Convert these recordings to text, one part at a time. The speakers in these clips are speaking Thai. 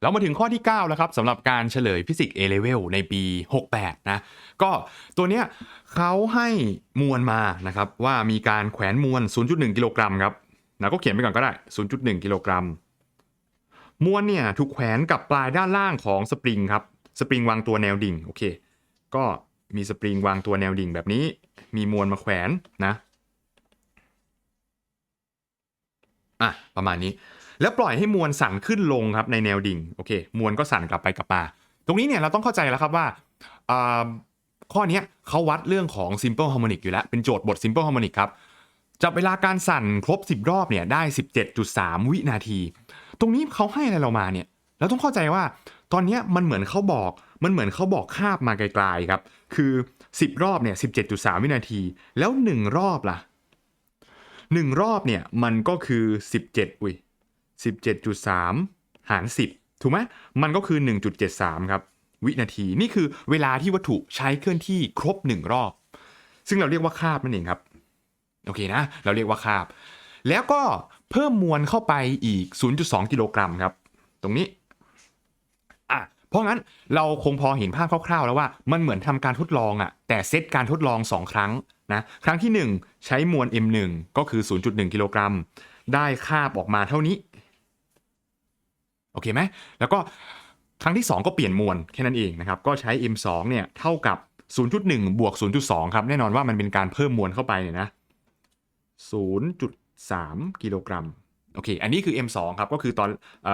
แล้วมาถึงข้อที่9แล้วครับสำหรับการเฉลยฟิสิกส์ A level ในปี 68 นะ ก็ตัวเนี้ยเขาให้มวลมานะครับว่ามีการแขวนมวล 0.1 กิโลกรัมครับนะก็เขียนไปก่อนก็ได้ 0.1 กิโลกรัม มวลเนี่ยถูกแขวนกับปลายด้านล่างของสปริงครับ สปริงวางตัวแนวดิ่ง โอเค ก็มีสปริงวางตัวแนวดิ่งแบบนี้ มีมวลมาแขวนนะ อะประมาณนี้ แล้วปล่อยให้มวลสั่นขึ้นลงครับในแนวดิ่งโอเค มวลก็สั่นกลับไปกลับมา ตรงนี้เนี่ยเราต้องเข้าใจแล้วครับว่าข้อเนี้ยเขาวัดเรื่องของ simple harmonic อยู่แล้ว เป็นโจทย์บท simple harmonic ครับจับเวลาการสั่นครบ 10 รอบเนี่ยได้ 17.3 วินาที ตรงนี้เขาให้อะไรเรามาเนี่ยเราต้องเข้าใจว่าตอนเนี้ยมันเหมือนเขาบอก มันเหมือนเขาบอกคาบมาไกลๆครับ คือ 10 รอบเนี่ย 17.3 วินาที แล้ว 1 รอบล่ะ 1 รอบเนี่ยมันก็คือ 17 อุ้ย 17.3 หาร 10 ถูกไหมมันก็คือ 1.73 ครับ วินาทีนี่คือเวลาที่วัตถุใช้เคลื่อนที่ครบ 1 รอบ ซึ่งเราเรียกว่าคาบนั่นเองครับ โอเคนะ เราเรียกว่าคาบ แล้วก็เพิ่มมวลเข้าไปอีก 0.2 กิโลกรัมครับ ตรงนี้ เพราะงั้นเราคงพอเห็นภาพคร่าวๆ แล้วว่ามันเหมือนทำการทดลองอะ่ะแต่เซตการทดลอง 2 ครั้งนะครั้งที่ 1 ใช้มวล m1 ก็คือ 0.1 กิโลกรัม ได้คาบออกมาเท่านี้ โอเคไหมแล้วก็ครั้งที่ 2 ก็เปลี่ยนมวลแค่นั้นเองนะครับก็ใช้ m2 เนี่ยเท่ากับ 0.1 บวก 0.2 ครับ แน่นอนว่ามันเป็นการเพิ่มมวลเข้าไปเนี่ยนะ0.3 กิโลกรัม โอเค อันนี้คือ M2 ครับก็คือตอนอ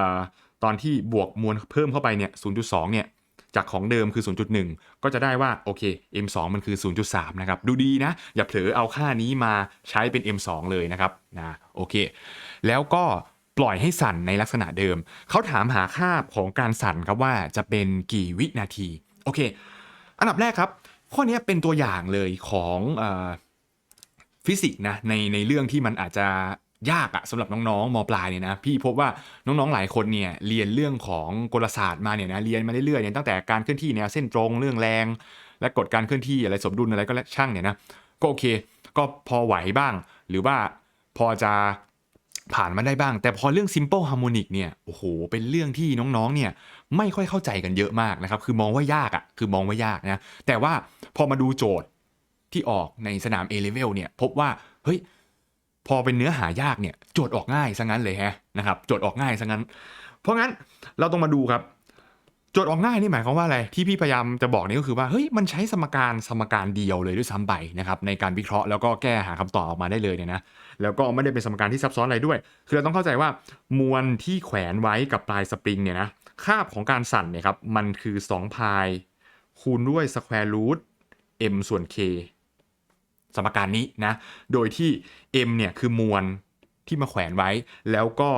ตอนที่บวกมวลเพิ่มเข้าไปเนี่ย 0.2 เนี่ยจากของเดิมคือ 0.1 ก็จะได้ว่าโอเค M2 มันคือ 0.3 นะครับ ดูดีนะ อย่าเผลอเอาค่านี้มาใช้เป็น M2 เลยนะครับนะโอเค แล้วก็ปล่อยให้สั่นในลักษณะเดิม เขาถามหาค่าของการสั่นครับว่าจะเป็นกี่วินาที โอเค อันดับแรกครับ ข้อนี้เป็นตัวอย่างเลยของอฟิสิกส์นะในในเรื่องที่มันอาจจะ ยากอะสำหรับน้องๆมปลายเนี่ยนะพี่พบว่าน้องๆหลายคนเนี่ยเรียนเรื่องของกลศาสตร์มาเนี่ยนะเรียนมาเรื่อยๆเนี่ยตั้งแต่การเคลื่อนที่แนวเส้นตรงเรื่องแรง และกฎการเคลื่อนที่อะไรสมดุลอะไรก็แล้วช่างเนี่ยนะก็โอเค ก็พอไหวบ้าง หรือว่าพอจะผ่านมาได้บ้าง แต่พอเรื่อง simple harmonic เนี่ยโอ้โหเป็นเรื่องที่น้องๆเนี่ยไม่ค่อยเข้าใจกันเยอะมากนะครับคือมองว่ายากอะคือมองว่ายากนะแต่ว่าพอมาดูโจทย์ที่ออกในสนาม A level เนี่ยพบว่าเฮ้ย พอเป็นเนื้อหายากเนี่ยโจทย์ออกง่ายซะงั้นเลยฮะนะครับโจทย์ออกง่ายซะงั้น เพราะงั้นเราต้องมาดูครับโจทย์ออกง่ายนี่หมายความว่าอะไรที่พี่พยายามจะบอกนี่ก็คือว่าเฮ้ยมันใช้สมการสมการเดียวเลยด้วยซ้ำไปนะครับในการวิเคราะห์แล้วก็แก้หาคำตอบออกมาได้เลยเนี่ยนะแล้วก็ไม่ได้เป็นสมการที่ซับซ้อนอะไรด้วย คือเราต้องเข้าใจว่ามวลที่แขวนไว้กับปลายสปริงเนี่ยนะคาบของการสั่นเนี่ยครับมันคือ2พายคูณด้วยสแควร์รูท m ส่วน k สมการนี้นะ โดยที่ m เนี่ยคือมวลที่มาแขวนไว้ แล้วก็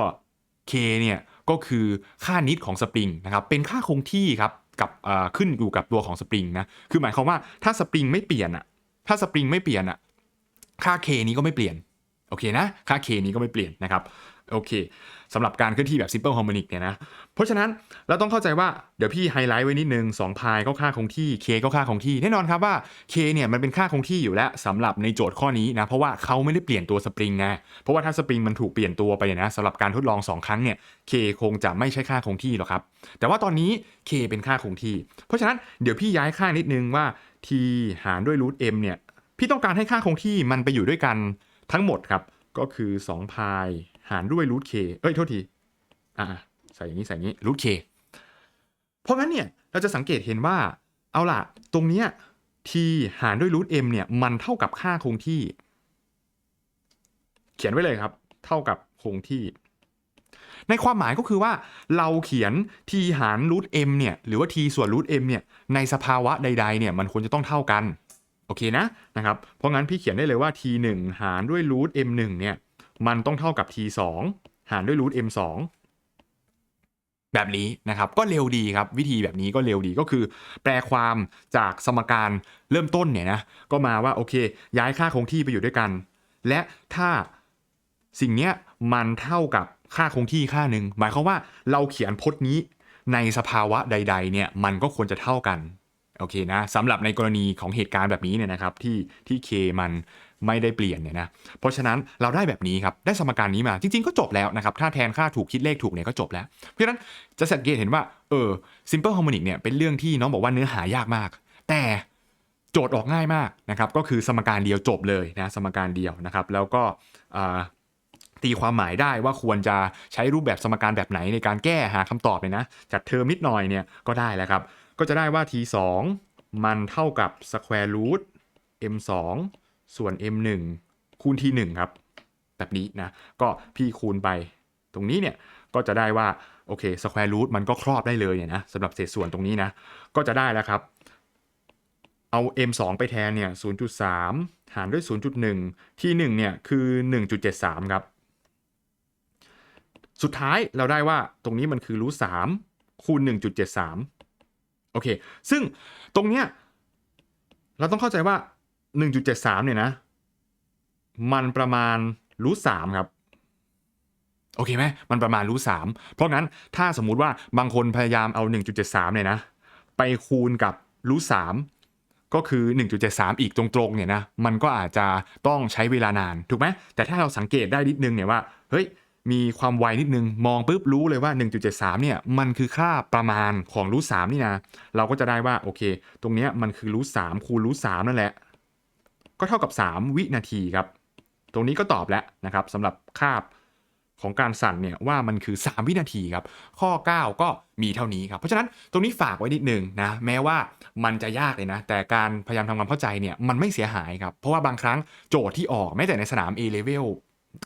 k เนี่ยก็คือค่านิดของสปริงนะครับ เป็นค่าคงที่ครับกับขึ้นอยู่กับตัวของสปริงนะ คือหมายความว่าถ้าสปริงไม่เปลี่ยนอะถ้าสปริงไม่เปลี่ยนอะค่า k นี้ก็ไม่เปลี่ยน โอเคนะ ค่า k นี้ก็ไม่เปลี่ยนนะครับ โอเคสำหรับการเคลื่อนที่แบบ simple harmonic เนี่ยนะ เพราะฉะนั้นเราต้องเข้าใจว่าเดี๋ยวพี่ไฮไลท์ไว้นิดนึง2พายก็ค่าคงที่ k ก็ค่าคงที่ แน่นอนครับว่า k เนี่ยมันเป็นค่าคงที่อยู่แล้วสำหรับในโจทย์ข้อนี้นะ เพราะว่าเขาไม่ได้เปลี่ยนตัวสปริงไง เพราะว่าถ้าสปริงมันถูกเปลี่ยนตัวไปเนี่ยนะสำหรับการทดลอง 2 ครั้งเนี่ย k คงจะไม่ใช่ค่าคงที่หรอกครับ แต่ว่าตอนนี้ k เป็นค่าคงที่ เพราะฉะนั้นเดี๋ยวพี่ย้ายค่านิดนึงว่า t หารด้วย root m เนี่ยพี่ต้องการให้ค่าคงที่มันไปอยู่ด้วยกันทั้งหมดครับ ก็คือ2พายหารด้วย root k เอ้ยโทษที อ่าใส่อย่างนี้ใส่อย่างนี้ root k เพราะงั้นเนี่ยเราจะสังเกตเห็นว่าเอาล่ะ ตรงเนี้ย t หารด้วย root m เนี่ยมันเท่ากับค่าคงที่ เขียนไว้เลยครับ เท่ากับคงที่ ในความหมายก็คือว่าเราเขียน t หาร root m เนี่ยหรือว่า t ส่วน root m เนี่ยในสภาวะใด ๆ เนี่ยมันควรจะต้องเท่ากัน โอเคนะนะครับ เพราะงั้นพี่เขียนได้เลยว่า t 1 หารด้วย root m 1 เนี่ย มันต้องเท่ากับ t 2 หารด้วย root m 2 แบบนี้นะครับก็เร็วดีครับวิธีแบบนี้ก็เร็วดีก็คือ แปลความจากสมการเริ่มต้นเนี่ยนะก็มาว่าโอเค ย้ายค่าคงที่ไปอยู่ด้วยกัน และถ้าสิ่งเนี้ยมันเท่ากับค่าคงที่ค่าหนึ่งหมายความว่าเราเขียนพจน์นี้ในสภาวะใด ๆ เนี่ยมันก็ควรจะเท่ากัน โอเคนะสำหรับในกรณีของเหตุการณ์แบบนี้เนี่ยนะครับที่ที่ k มันไม่ได้เปลี่ยนเนี่ยนะเพราะฉะนั้นเราได้แบบนี้ครับได้สมการนี้มาจริง ๆ ก็จบแล้วนะครับถ้าแทนค่าถูกคิดเลขถูกเนี่ยก็จบแล้ว เพราะฉะนั้นจะสังเกตเห็นว่าเออ simple harmonic เนี่ยเป็นเรื่องที่น้องบอกว่าเนื้อหายากมาก แต่โจทย์ออกง่ายมากนะครับก็คือสมการเดียวจบเลยนะสมการเดียวนะครับแล้วก็ตีความหมายได้ว่าควรจะใช้รูปแบบสมการแบบไหนในการแก้หาคำตอบเลยนะจัดเทอมนิดหน่อยเนี่ยก็ได้แล้วครับ ก็จะได้ว่า t 2มันเท่ากับ square root m 2ส่วน m 1คูณ t 1ครับ แบบนี้นะ ก็พี่คูณไปตรงนี้เนี่ย ก็จะได้ว่าโอเค square root มันก็ครอบได้เลยเนี่ยนะสำหรับเศษส่วนตรงนี้นะ ก็จะได้แล้วครับ เอา m 2ไปแทนเนี่ย 0.3 หารด้วย 0.1 ที่1เนี่ยคือ 1.73 ครับ สุดท้ายเราได้ว่าตรงนี้มันคือรูทสามคูณ 1.73 อเค ซึ่งตรงเนี้ยเราต้องเข้าใจว่า 1.73 เนี่ยนะ มันประมาณรูทสามครับ โอเคไหมมันประมาณรูทสามเพราะงั้นถ้าสมมุติว่าบางคนพยายามเอา 1.73 เนี่ยนะ ไปคูณกับรูทสามก็คือ 1.73 อีกตรงๆ เนี่ยนะ มันก็อาจจะต้องใช้เวลานาน ถูกไหม แต่ถ้าเราสังเกตได้นิดนึงเนี่ยว่า เฮ้ย มีความไวนิดนึง มองปุ๊บรู้เลยว่า 1.73 เนี่ย มันคือค่าประมาณของรูทสามนี่นะ เราก็จะได้ว่า โอเค ตรงนี้มันคือรูทสามคูณรูทสามนั่นแหละ ก็เท่ากับ 3 วินาทีครับ ตรงนี้ก็ตอบแล้วนะครับสำหรับคาบของการสั่นเนี่ยว่ามันคือ 3 วินาทีครับ ข้อ 9 ก็มีเท่านี้ครับ เพราะฉะนั้นตรงนี้ฝากไว้นิดนึงนะแม้ว่ามันจะยากเลยนะ แต่การพยายามทำความเข้าใจเนี่ยมันไม่เสียหายครับ เพราะว่าบางครั้งโจทย์ที่ออกแม้แต่ในสนาม A level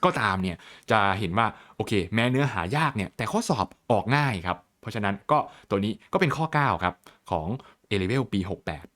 ก็ตามเนี่ยจะเห็นว่าโอเค แม้เนื้อหายากเนี่ยแต่ข้อสอบออกง่ายครับ เพราะฉะนั้นก็ตัวนี้ก็เป็นข้อ 9 ครับ ของ A level ปี 68